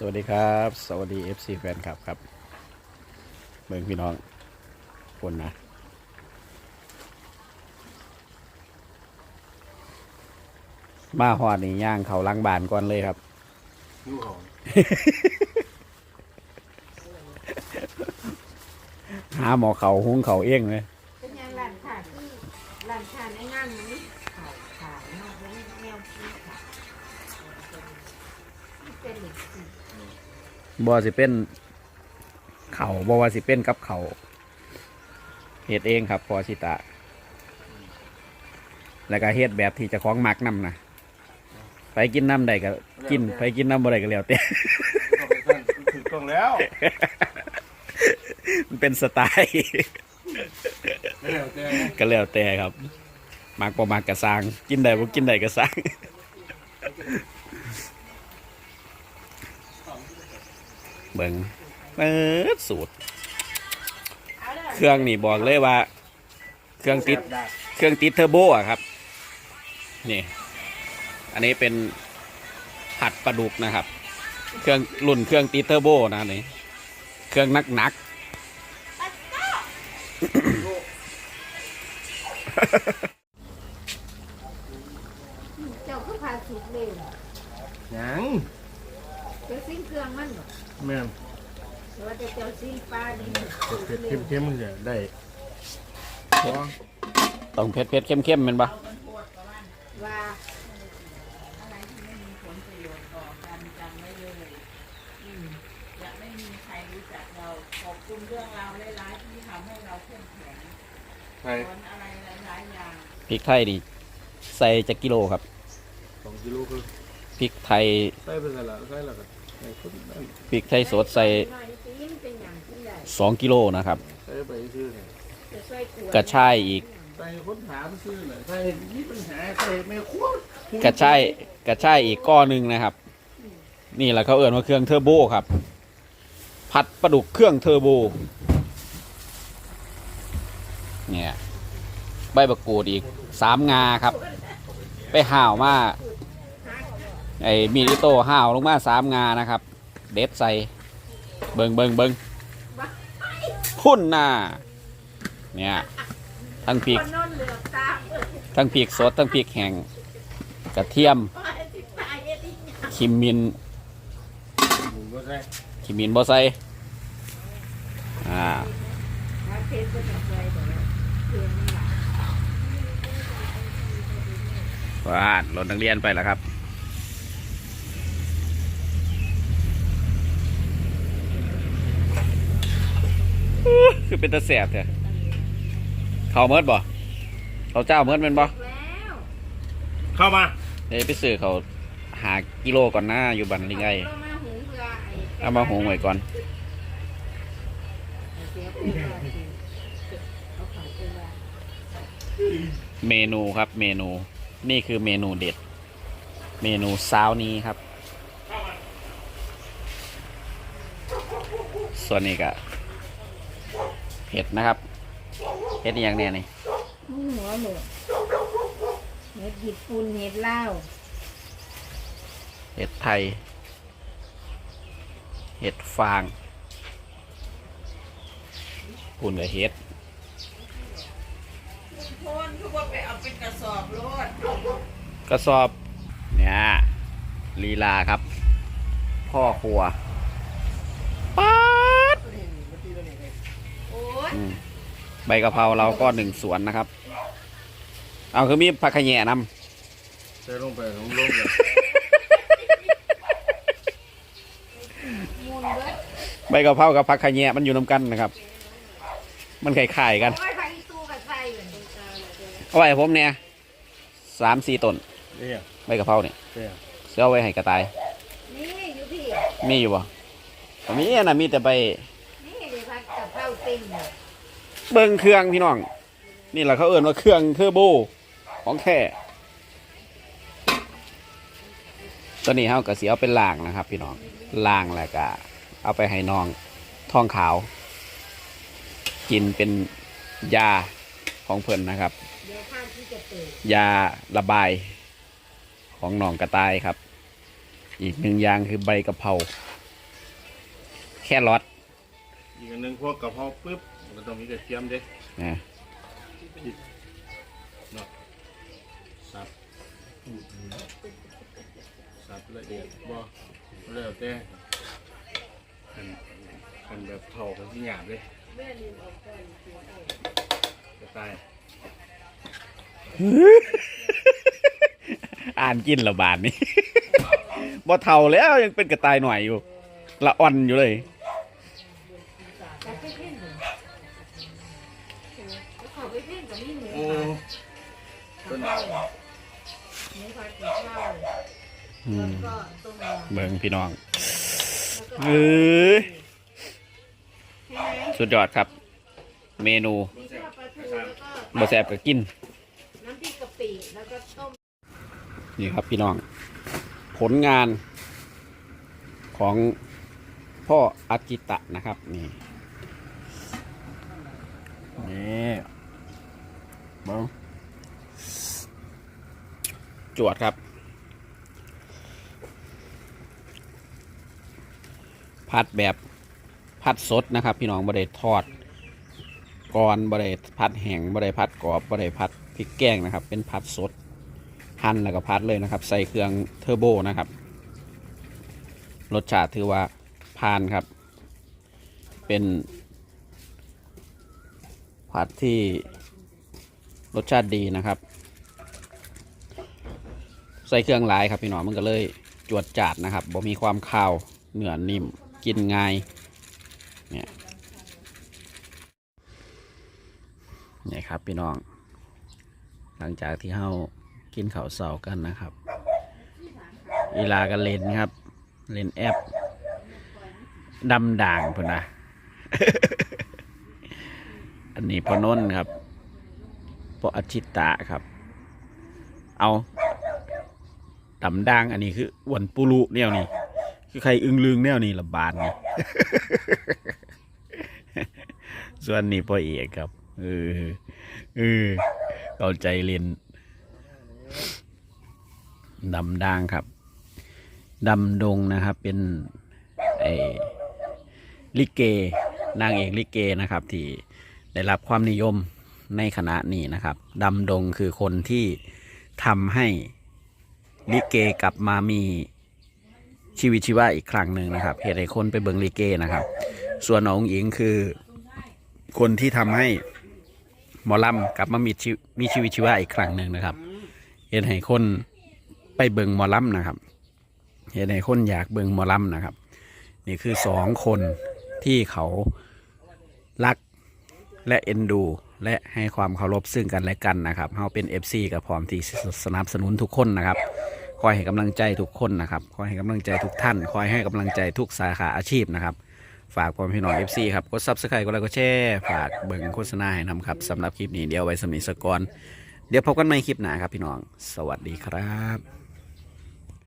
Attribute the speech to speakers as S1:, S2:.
S1: สวัสดีครับ สวัสดี FC แฟนคลับครับเมืองพี่น้องคนนะ มาหอดนี่ย่างเขาล้างบานก่อนเลยครับ
S2: ลูกของ
S1: หาหมอเขาหุ้งเขาเอี้ยงเลย
S3: เป็นยังร้านค้าที่ร้านค้าในงานนี้
S1: บอสิเป็นเขาบอว่าสิเป็นกับเขาเฮ็ดเองครับพอชิตะ แล้วก็เฮ็ดแบบที่เจะคล้าของมักนำนะไปกินน้ำใดก็กินไปกินน้ำบ่ใดก็แล้วแต่
S2: ถูกต้องแล้ว
S1: มันเป็นสไตล์
S2: ไม่แล้วแต่
S1: ก็แล้วแต่ครับมักบ่มักกระซังกินได้บ่กินได้กระซัง เบิ่งเปิดสูตร
S3: เอาเด้อ
S1: เครื่องนี่บอกเลยว่า เครื่องติด เครื่องติดเทอร์โบอะครับ นี่ อันนี้เป็นผัดปลาดุกนะครับ เครื่องรุ่นเครื่องติดเทอร์โบนะนี่ เครื่องนักหนัก
S3: เจ้าคือพาสุกเลยเหรอ
S2: ยัง
S3: เจ้าสิ้นเครื่องมันเหรอ
S2: แม่น
S3: หรือว่าจะเจ้าสิ้นปลาดี
S2: เผ็ดเผ็ดเข้มๆมันจะได้พอ
S1: ต้องเผ็ดเผ็ดเข้มเข้มๆแมันปะ
S3: ว่า
S4: จะไม่มีใครรู้จักเราขอบคุณเรื่องราวหลายๆที่ทำให้เราเข้มแข็ง
S2: ใช่
S4: สอนอะไรหลายๆอย่าง
S1: พริกไทยนี่ใส่จะกิโลครับ
S2: สองกิโลคือ
S1: พริกไทย
S2: ใส่ไปใส่ละใส่ละก็ใส่คนนั่น
S1: พริกไทยสดใส่
S3: หน่อยสิมันเป็นอย่างที่ใหญ่
S1: สองกิโลนะครับ
S2: ใส่ไปชื่อเนี่ย
S3: จะช่วยกวน
S1: กระชายอีก
S2: ใส่คนถามชื่อเลยใส่มีปัญหาใส่ไม่ควร
S1: กระชายกระชายอีกก้อนหนึ่งนะครับ นี่แหละเขาเอ่นว่าเครื่องเทอร์โบครับ ผัดปลาดุกเครื่องเทอร์โบ เนี่ย ใบบักกูดอีกสามงาครับ ไปห่าวมา ไอ้มีดิโต้ห่าวลงมาสามงานะครับ เด็ดใส่เบิงเบิงเบิงพุ่นน่ะเนี่ยทั้งพริก
S3: คนโนนเหลือบตาเปิด
S1: ทั้งพริกสดทั้งพริกแห้งกระเทียม
S3: ไปสิตายเอ็ดอีกอย่าง
S1: คิมมิน
S2: หมูก็ใส่
S1: คิมมินบ่ใส่อ่า
S3: ถ้าเพชรก็จะช่วยแต่ว่าเครื่องมันหลาย
S1: ว่ารถนักเรียนไปแล้วครับ คือเป็นตะแสบแท้เขาเมิดบ่เขาเจ้าเมิดแมันบ่
S3: แล้ว
S2: เข้ามา
S1: เดี๋ยวไปซื้อเขาหากิโลก่อนหน้าอยู่บันลิงไง
S3: เอามาหุงเพื่อไอ้
S1: เอามาหุงไว้ก่อน
S3: เสียเพื่อเอาเขาไปว่า
S1: เมนูครับเมนูนี่คือเมนูเด็ด เมนูเช้านี้ครับ ส่วนนี้ก็ เห็ดนะครับเห็ดอหย่างเนี้ยนี่
S3: นี่หัวหมูเห็ดญี่ปุ่นเห็ดลาว
S1: เห็ดไทย เห็ดฟางปุ่นกับเห็ด
S4: โคนเขาบอกไปเอาเป็นกระสอบรถ
S1: กระสอบเนี่ยลีลาครับ พ่อครัวป๊าด
S3: โอ้ย
S1: อืม ใบกะเพราเราก็หนึ่งสวนนะครับ เอาคือมีผักขะแยงน
S2: ใส่ลงไปลงลงเลย
S3: มูลเบิดำ
S1: ใบกะเพรากับผักขะแยงมันอยู่น้ำกันนะครับ มันคล้ายๆกัน
S3: โอ้ยพาอีตู้กับใส่เลย
S1: เอาไว้ให้ผมเนี่ยสามสี่ต้น
S2: เนี่ย
S1: ใบกะเพราเนี่ย
S2: เนี่ย
S1: เสื้อเอาไว้ให้กระต่าย
S3: นี่อยู่พี่
S1: มีอยู่บ่ผมมีอันนะมีแต่ใบ
S3: เบิ้งเค
S1: รื่องพี่น้อง นี่แหละเขาเอ่นว่าเครื่องเทอร์โบของแท้ตัวนี้เขาก็สีเอาเป็นล่างนะครับ พี่น้องล่างแล้วก็เอาไปให้น้องท้องขาว กินเป็นยาของเพิ่นนะครับ
S3: ยา
S1: ระบายของหนองกระต่ายครับ อีกหนึ่งอย่างคือใบกะเพราแครอท
S2: อีกอันหนึงพวกกะเพราปุ๊บมันก็ต้องมีกระเทียมเด้
S1: นะ
S2: สับสับละเอียดบ่แล้วแต่อันอันแบบเท่ากันที่หยาบเลยกระต่าย
S1: อ่านกินและบาทนี่บ่เท่าแล้วยังเป็นกระต่ายหน่อยอยู่ ละอ่อนอยู่เลย
S3: แต่ไป เพ่นเลยแล้วเขาไปเพ่นกับนี่หมู
S2: โอ้
S3: ผัดกับข้าวหมูผัดกับข้าว
S1: อื
S3: แล้ว
S1: ม
S3: ก็ต้มยำ
S1: เบิ่งพี่น้อง
S3: แล้วก็
S1: เอ้ย
S3: ใช่ไหม
S1: สุดยอดครับ เมนู
S3: มีข้าวปลาทูแล้วก็
S1: บ่แซบก็กิน
S3: น้ำพริกกะปิแล้วก็ต้ม
S1: นี่ครับพี่น้อง ผลงานของพ่ออาจิตะนะครับ นี่เบิ้ง จวดครับพัดแบบพัดสดนะครับ พี่น้องบไดทอดก่อนบไดพัดแห้งบไดพัดกรอบบไดพัดพริกแกงนะครับ เป็นพัดสดหั่นแล้วก็พัดเลยนะครับ ใส่เครื่องเทอร์โบนะครับรสชาติถือว่าผ่านครับ เป็นผัดที่รสชาติดีนะครับ ใส่เครื่องหลายครับพี่น้องมันก็เลยจวดจาดนะครับบ่มีความคาวเนื้อนิ่มกินง่ายเนี่ยนี่ครับพี่น้อง หลังจากที่เฮากินข้าวเสากันนะครับอีลากันเล่นครับ เล่นแอปดำด่างพุ่นนะอันนี้พอนนครับปออาชิตะครับ เอา ดำด่างอันนี้คืออ้วนปุรุแนวนี้คือใครอึงลึงแนวนี้ละบาทนี่ ส่วนนี้พ่อเอกครับเออเออเข้าใจเล่นดำด่างครับดำดงนะครับ เป็นไอ้ลิเกนางเอกลิเกนะครับ ที่ได้รับความนิยมในคณะนี้นะครับดำดงคือคนที่ทำให้ ลิเกกลับมามีชีวิตชีวาอีกครั้งหนึ่งนะครับเหตุให้คนไปเบิงลิเกนะครับ ส่วนน้องหญิงคือคนที่ทำให้หมอลำกลับมามีชีมีชีวิตชีวาอีกครั้งหนึ่งนะครับเหตุให้คนไปเบิงหมอลำนะครับเหตุให้คนอยากเบิงหมอลำนะครับ นี่คือสองคนที่เขารักและเอ็นดู และให้ความเคารพซึ่งกันและกันนะครับเขาเป็น FC กับพร้อมที่สนับสนุนทุกคนนะครับ คอยให้กำลังใจทุกคนนะครับคอยให้กำลังใจทุกท่าน คอยให้กำลังใจทุกสาขาอาชีพนะครับ ฝากความพี่น้อง FC ครับกดซับสไครต์กดไลค์กดแชร์ฝากเบิ่งโฆษณาให้นำครับสำหรับคลิปนี้เดี๋ยวไว้สำหรับนิสกรเดี๋ยวพบกันใหม่คลิปหน้าครับพี่น้อง สวัสดีครับ